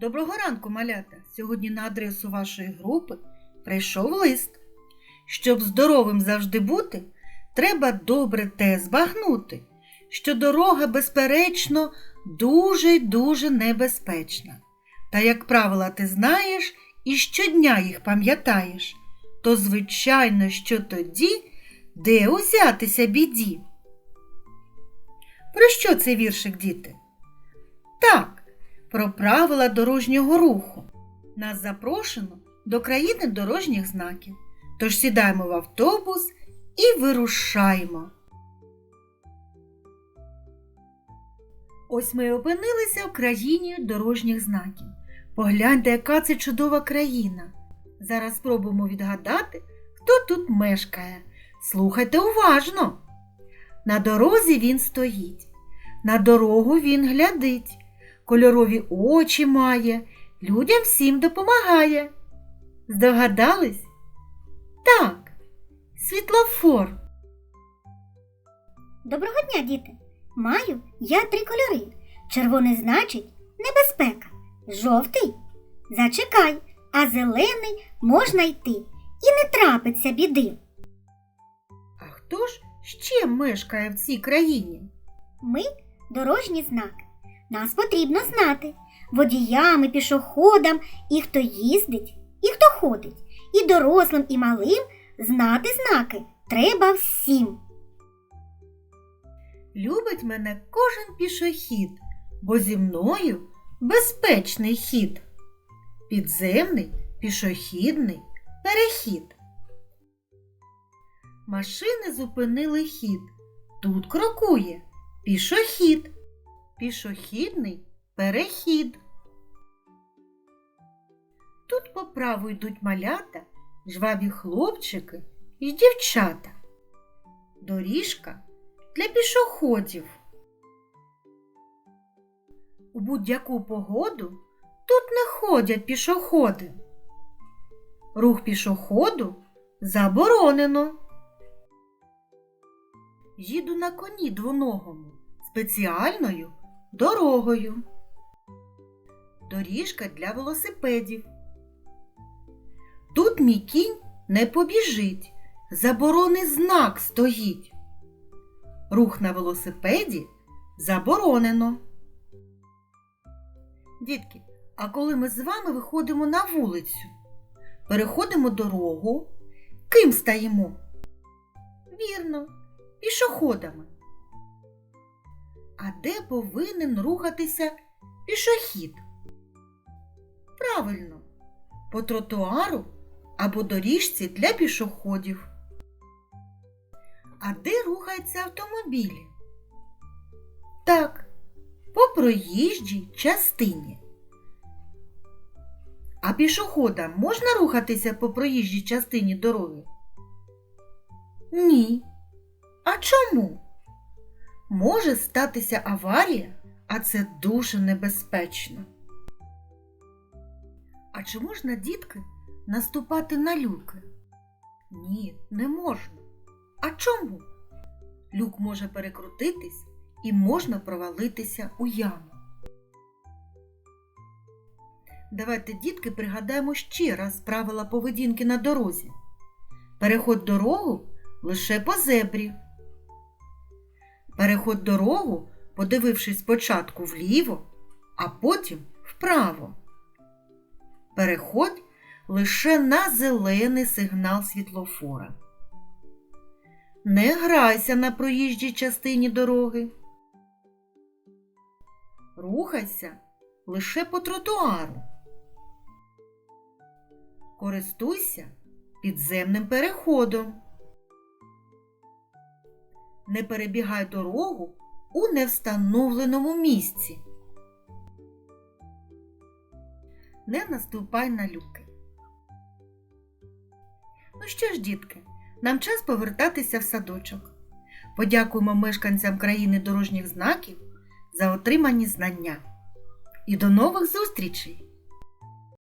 Доброго ранку, малята! Сьогодні на адресу вашої групи прийшов лист. Щоб здоровим завжди бути, треба добре те збагнути, що дорога, безперечно, дуже й дуже небезпечна. Та, як правила, ти знаєш і щодня їх пам'ятаєш, то, звичайно, що тоді, де узятися біді. Про що цей віршик, діти? Так, про правила дорожнього руху. Нас запрошено до країни дорожніх знаків. Тож сідаємо в автобус і вирушаємо. Ось ми опинилися в країні дорожніх знаків. Погляньте, яка це чудова країна. Зараз спробуємо відгадати, хто тут мешкає. Слухайте уважно. На дорозі він стоїть, на дорогу він глядить, кольорові очі має, людям всім допомагає. Здогадались? Так, світлофор. Доброго дня, діти! Маю я три кольори. Червоний значить небезпека. Жовтий зачекай, а зелений можна йти. І не трапиться біди. А хто ж ще мешкає в цій країні? Ми дорожні знаки. Нас потрібно знати водіям і пішоходам, і хто їздить, і хто ходить. І дорослим, і малим знати знаки треба всім. Любить мене кожен пішохід, бо зі мною безпечний хід. Підземний, пішохідний перехід. Машини зупинили хід. Тут крокує пішохід. Пішохідний перехід. Тут по праву йдуть малята, жваві хлопчики і дівчата. Доріжка для пішоходів. У будь-яку погоду тут не ходять пішоходи. Рух пішоходу заборонено. Їду на коні двоногому спеціальною дорогою. Доріжка для велосипедів. Тут мій кінь не побіжить, заборонний знак стоїть. Рух на велосипеді заборонено. Дітки, а коли ми з вами виходимо на вулицю, переходимо дорогу, ким стаємо? Вірно, пішоходами. А де повинен рухатися пішохід? Правильно, по тротуару або доріжці для пішоходів. А де рухаються автомобілі? Так, по проїжджій частині. А пішоходам можна рухатися по проїжджій частині дороги? Ні. А чому? Може статися аварія, а це дуже небезпечно. А чи можна, дітки, наступати на люки? Ні, не можна. А чому? Люк може перекрутитись і можна провалитися у яму. Давайте, дітки, пригадаємо ще раз правила поведінки на дорозі. Переходь дорогу лише по зебрі. Переходь дорогу, подивившись спочатку вліво, а потім вправо. Переходь лише на зелений сигнал світлофора. Не грайся на проїжджій частині дороги. Рухайся лише по тротуару. Користуйся підземним переходом. Не перебігай дорогу у невстановленому місці. Не наступай на люки. Ну що ж, дітки, нам час повертатися в садочок. Подякуємо мешканцям країни дорожніх знаків за отримані знання. І до нових зустрічей!